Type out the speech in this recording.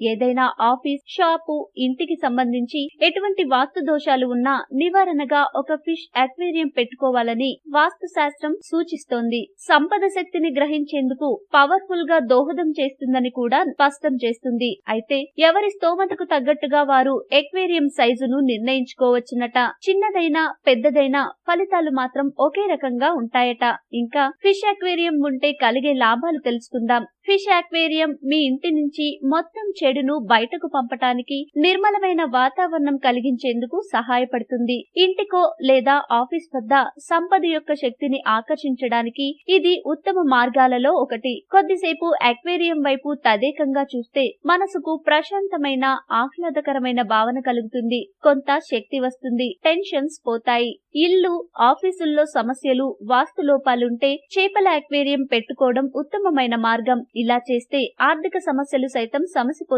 ఏదైనా office shop ఇంటికి సంబంధించి ఎటువంటి వాస్తు దోషాలు ఉన్నా నివారణగా ఒక ఫిష్ అక్వేరియం పెట్టుకోవాలని వాస్తు శాస్త్రం సూచిస్తోంది. సంపద శక్తిని గ్రహించేందుకు పవర్ఫుల్గా దోహదం చేస్తుందని కూడా స్పష్టం చేస్తుంది. అయితే ఎవరి స్తోమతకు తగ్గట్టుగా వారు ఎక్వేరియం సైజును నిర్ణయించుకోవచ్చునట. చిన్నదైనా పెద్దదైనా ఫలితాలు మాత్రం ఒకే రకంగా ఉంటాయట. ఇంకా ఫిష్ అక్వేరియం ఉంటే కలిగే లాభాలు తెలుసుకుందాం. ఫిష్ అక్వేరియం మీ ఇంటి నుంచి మొత్తం చెడును బయటకు పంపటానికి నిర్మలమైన వాతావరణం కలిగించేందుకు సహాయపడుతుంది. ఇంటికో లేదా ఆఫీస్ వద్ద సంపద యొక్క శక్తిని ఆకర్షించడానికి ఇది ఉత్తమ మార్గాలలో ఒకటి. కొద్దిసేపు అక్వేరియం వైపు తదేకంగా చూస్తే మనసుకు ప్రశాంతమైన ఆహ్లాదకరమైన భావన కలుగుతుంది. కొంత శక్తి వస్తుంది. టెన్షన్స్ పోతాయి. ఇల్లు ఆఫీసుల్లో సమస్యలు వాస్తు లోపాలుంటే చేపల అక్వేరియం పెట్టుకోవడం ఉత్తమమైన మార్గం. ఇలా చేస్తే ఆర్థిక సమస్యలు సైతం సమసిపోతాయి